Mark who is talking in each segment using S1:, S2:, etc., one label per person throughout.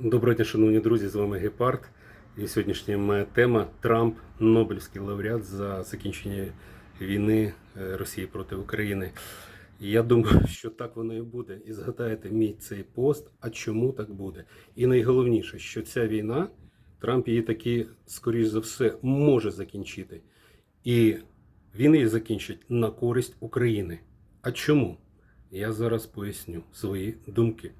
S1: Доброго дня, шановні друзі, з вами Гепард. І сьогоднішня моя тема Трамп, Нобелівський лауреат за закінчення війни е, Росії проти України. Я думаю, що так воно і буде. І згадаєте мій цей пост, а чому так буде? І найголовніше, що ця війна, Трамп її таки, скоріш за все, може закінчити. І він її закінчить на користь України. А чому? Я зараз поясню свої думки.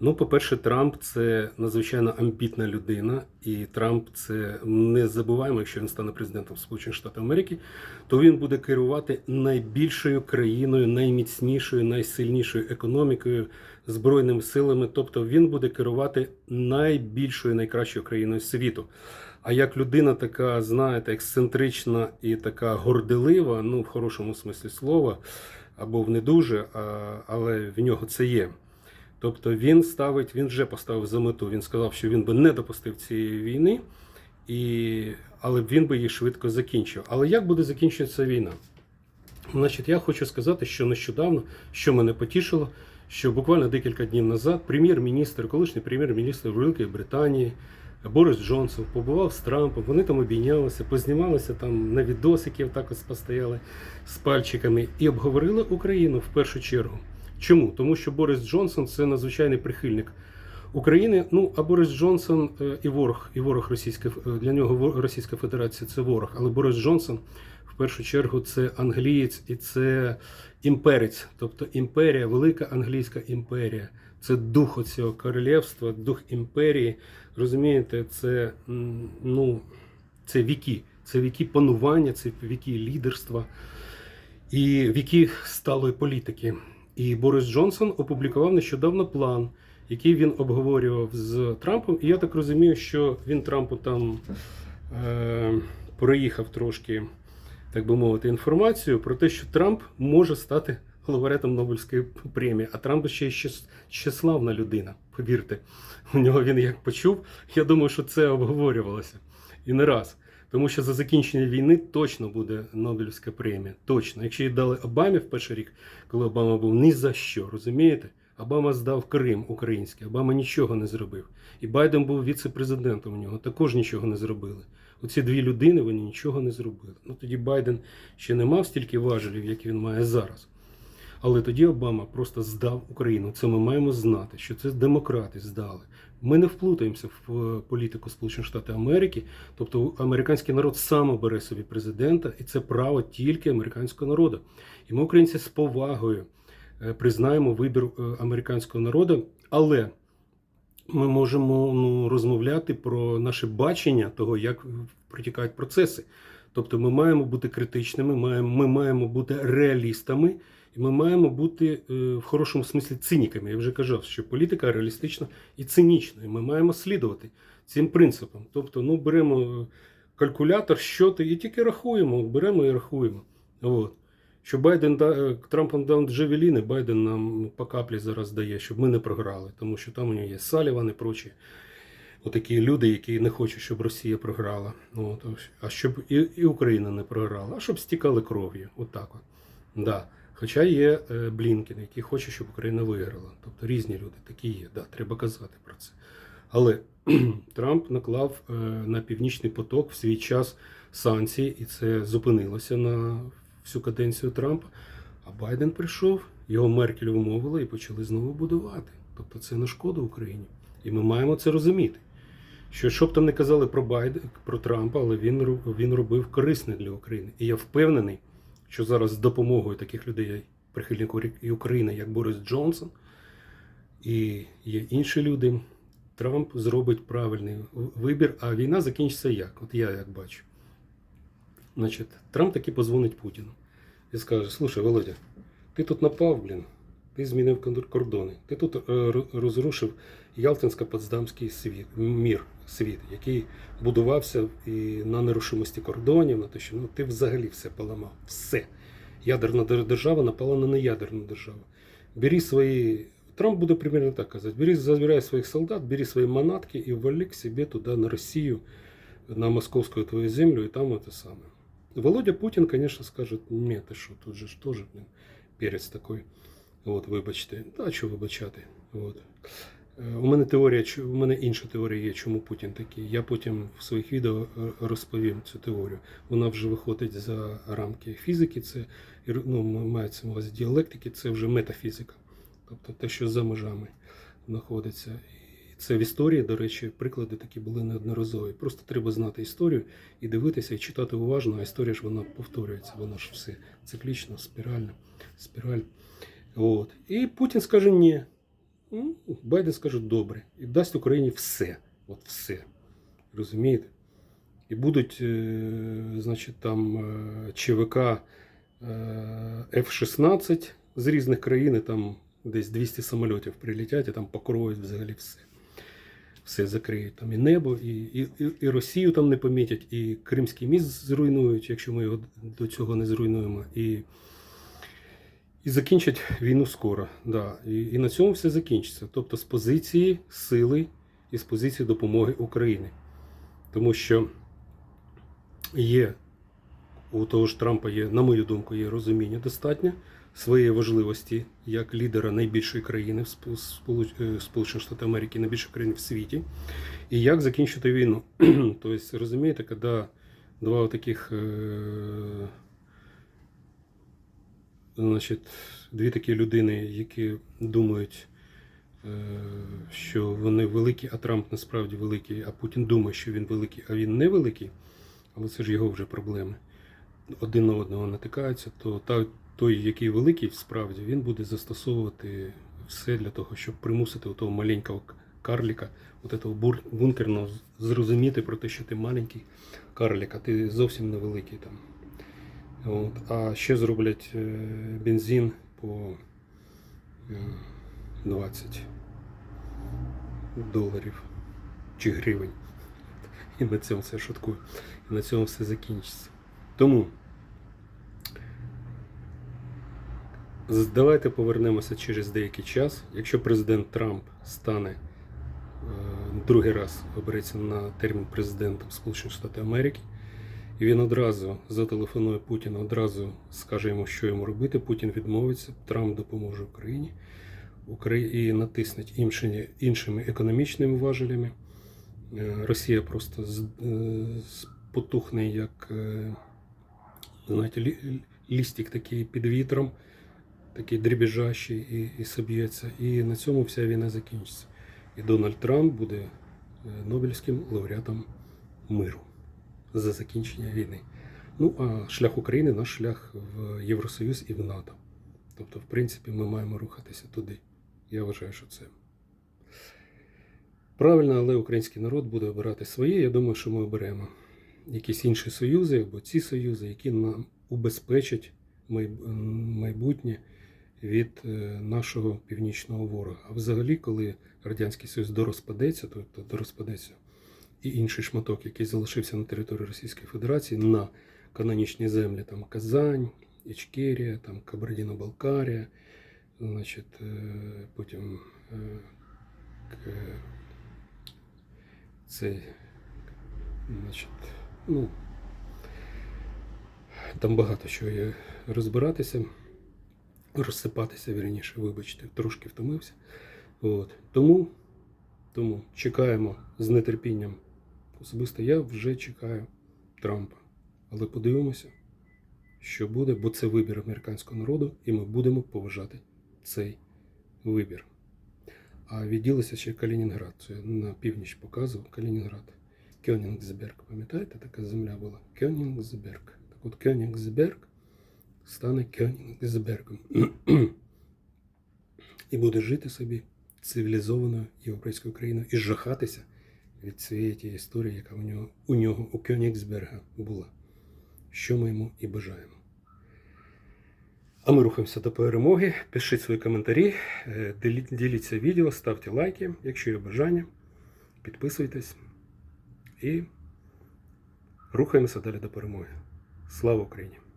S1: Ну, по-перше, Трамп це надзвичайно амбітна людина, і Трамп це не забуваємо, якщо він стане президентом Сполучених Штатів Америки, то він буде керувати найбільшою країною, найміцнішою, найсильнішою економікою, збройними силами. Тобто він буде керувати найбільшою, найкращою країною світу. А як людина така, знаєте, ексцентрична і така горделива, ну в хорошому смислі слова, або в не дуже, але в нього це є. Тобто він ставить, він вже поставив за мету. Він сказав, що він би не допустив цієї війни, і, але він би її швидко закінчив. Але як буде закінчуватися війна? Значить, я хочу сказати, що нещодавно, що мене потішило, що буквально декілька днів назад прем'єр-міністр, колишній прем'єр-міністр Великої Британії Борис Джонсон побував з Трампом, вони там обійнялися, познімалися там на відосиків, так ось постояли з пальчиками і обговорили Україну в першу чергу. Чому? Тому що Борис Джонсон це надзвичайний прихильник України. Ну а Борис Джонсон е, і ворог, і ворог Російської е, для нього Російська Федерація це ворог. Але Борис Джонсон в першу чергу це англієць і це імперець, тобто імперія, велика англійська імперія. Це дух оцього королівства, дух імперії. Розумієте, це ну, це віки, це віки панування, це віки лідерства і віки сталої політики. І Борис Джонсон опублікував нещодавно план, який він обговорював з Трампом. І я так розумію, що він Трампу там е, проїхав трошки, так би мовити, інформацію про те, що Трамп може стати лауреатом Нобелівської премії. А Трамп ще й щаславна людина. Повірте, у нього він як почув. Я думаю, що це обговорювалося і не раз. Тому що за закінчення війни точно буде Нобелівська премія. Точно. Якщо її дали Обамі в перший рік, коли Обама був ні за що, розумієте? Обама здав Крим український, Обама нічого не зробив. І Байден був віце-президентом у нього, також нічого не зробили. Оці дві людини вони нічого не зробили. Ну тоді Байден ще не мав стільки важелів, як він має зараз. Але тоді Обама просто здав Україну. Це ми маємо знати, що це демократи здали. Ми не вплутаємося в е, політику Сполучених Штатів Америки. Тобто американський народ сам обере собі президента, і це право тільки американського народу. І ми, українці, з повагою е, признаємо вибір е, американського народу, але ми можемо ну, розмовляти про наше бачення того, як протікають процеси. Тобто ми маємо бути критичними, маємо, ми маємо бути реалістами, і ми маємо бути е, в хорошому смислі циніками. Я вже казав, що політика реалістична і цинічна. І ми маємо слідувати цим принципам. Тобто, ну, беремо е, калькулятор, щоти і тільки рахуємо, беремо і рахуємо. От. Що Байден е, Трампом дав Джевеліни, Байден нам по каплі зараз дає, щоб ми не програли, тому що там у нього є Саліван і прочі. Отакі люди, які не хочуть, щоб Росія програла. От, а щоб і, і Україна не програла, а щоб стікали кров'ю. Отак от. Да. Хоча є е, Блінкен, який хоче, щоб Україна виграла. Тобто різні люди такі є. Да, треба казати про це. Але Трамп наклав е, на Північний поток в свій час санкції, і це зупинилося на всю каденцію Трампа. А Байден прийшов, його Меркель умовила і почали знову будувати. Тобто це на шкоду Україні. І ми маємо це розуміти. Що що б там не казали про Байден, про Трампа, але він, він робив корисне для України. І я впевнений, що зараз з допомогою таких людей, прихильників України, як Борис Джонсон, і є інші люди, Трамп зробить правильний вибір, а війна закінчиться як? От я як бачу. Значить, Трамп таки позвонить Путіну і скаже: слушай, Володя, ти тут напав, блін, ти змінив кордони, ти тут е, розрушив Ялтинсько-Потсдамський світ, мір, світ, який будувався і на нерушимості кордонів, на те, що ну, ти взагалі все поламав. Все. Ядерна держава напала на неядерну державу. Бери свої. Трамп буде примерно так казати: бери, забирай своїх солдат, бери свої манатки і вали к себе туди, на Росію, на московську твою землю, і там це саме. Володя Путин, конечно, скажет, ні, ти що, тут же ж теж перець такой. От, вибачте. Та що вибачати. От. У мене теорія, у мене інша теорія є, чому Путін такий. Я потім в своїх відео е, розповім цю теорію. Вона вже виходить за рамки фізики, це ну, мається на увазі діалектики, це вже метафізика. Тобто те, що за межами знаходиться. І це в історії, до речі, приклади такі були неодноразові. Просто треба знати історію і дивитися, і читати уважно, а історія ж вона повторюється, вона ж все циклічно, спірально, спіраль. От. І Путін скаже ні. Ну, Байден скаже добре. І дасть Україні все. От все. Розумієте? І будуть, е, значить, там е, ЧВК е, F-16 з різних країн, там десь 200 самольотів прилетять і там покроють взагалі все. Все закриють там і небо, і, і, і Росію там не помітять, і Кримський міст зруйнують, якщо ми його до цього не зруйнуємо. І, і закінчать війну скоро. Да. І, і на цьому все закінчиться. Тобто з позиції сили і з позиції допомоги Україні. Тому що є у того ж Трампа є, на мою думку, є розуміння достатньо своєї важливості як лідера найбільшої країни в е, Сполучених Штатів Америки, найбільшої країни в світі, і як закінчити війну. тобто, розумієте, коли два таких, е, значить, дві такі людини, які думають, е, що вони великі, а Трамп насправді великий, а Путін думає, що він великий, а він не великий, але це ж його вже проблеми. Один на одного натикаються, то той, який великий, справді, він буде застосовувати все для того, щоб примусити у того маленького карліка, от бур- бункерного, зрозуміти про те, що ти маленький карлік, а ти зовсім невеликий там. От. А ще зроблять е, бензин по е, 20 доларів чи гривень. І на цьому все шуткую. І на цьому все закінчиться. Тому давайте повернемося через деякий час. Якщо президент Трамп стане е, другий раз обереться на термін президентом Сполучених Штатів Америки, і він одразу зателефонує Путіну, одразу скаже йому, що йому робити. Путін відмовиться, Трамп допоможе Україні. Украї- і натиснуть іншими, іншими економічними важелями. Е, Росія просто е, потухне як е, знаєте, лі- лістик такий під вітром, такий дрібіжащий і, і соб'ється. І на цьому вся війна закінчиться. І Дональд Трамп буде Нобелівським лауреатом миру за закінчення війни. Ну а шлях України наш шлях в Євросоюз і в НАТО. Тобто, в принципі, ми маємо рухатися туди. Я вважаю, що це правильно, але український народ буде обирати своє. Я думаю, що ми оберемо якісь інші союзи або ці союзи, які нам убезпечать майбутнє від е, нашого північного ворога. А взагалі, коли Радянський Союз дорозпадеться, тобто дорозпадеться і інший шматок, який залишився на території Російської Федерації, на канонічні землі, там Казань, Ічкерія, там Кабардіно-Балкарія, значить, е, потім е, цей, значить, ну, там багато чого є розбиратися, розсипатися, вірніше, вибачте, трошки втомився. От. Тому, тому чекаємо з нетерпінням. Особисто я вже чекаю Трампа. Але подивимося, що буде, бо це вибір американського народу, і ми будемо поважати цей вибір. А відділося ще Калінінград. Це я на північ показував Калінінград. Кьонінгсберг, пам'ятаєте, така земля була? Кьонінгсберг. Так от Кьонінгсберг стане Кьонінгсбергом. І буде жити собі цивілізованою європейською країною і жахатися від цієї тієї історії, яка у нього, у нього у Кьонігсберга була. Що ми йому і бажаємо. А ми рухаємося до перемоги. Пишіть свої коментарі, е, діліться відео, ставте лайки, якщо є бажання. Підписуйтесь і рухаємося далі до перемоги. Слава Україні!